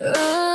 Oh.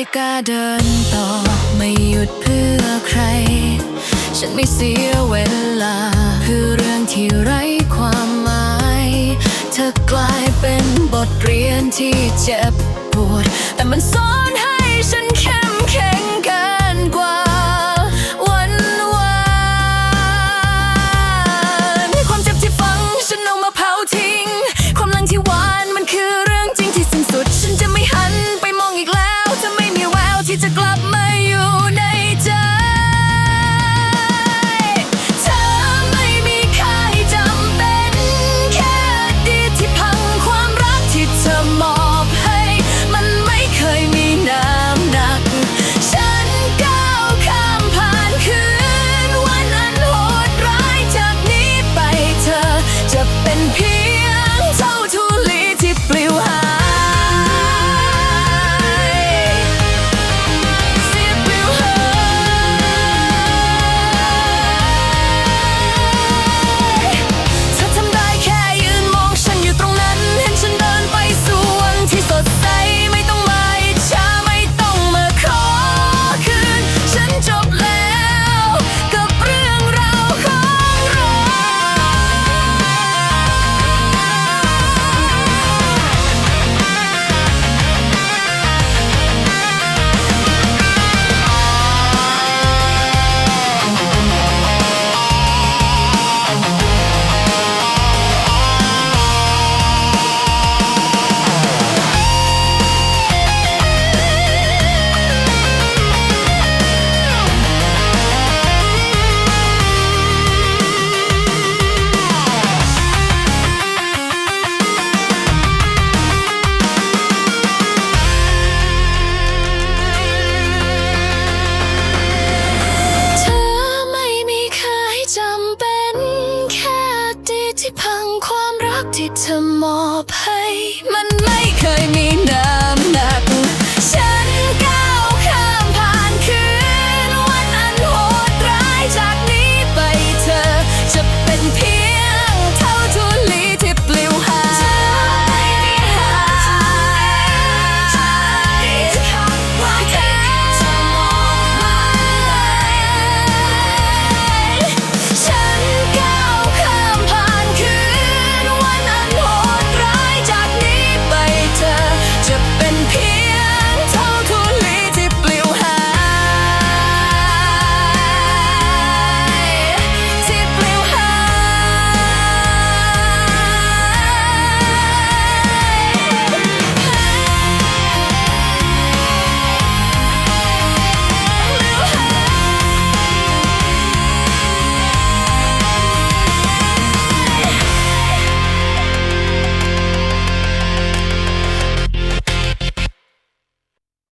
ได้กล้าเดินต่อ ไม่หยุดเพื่อใคร ฉันไม่เสียเวลา คือเรื่องที่ไร้ความหมาย เธอกลายเป็นบทเรียนที่เจ็บปวด แต่มันสอน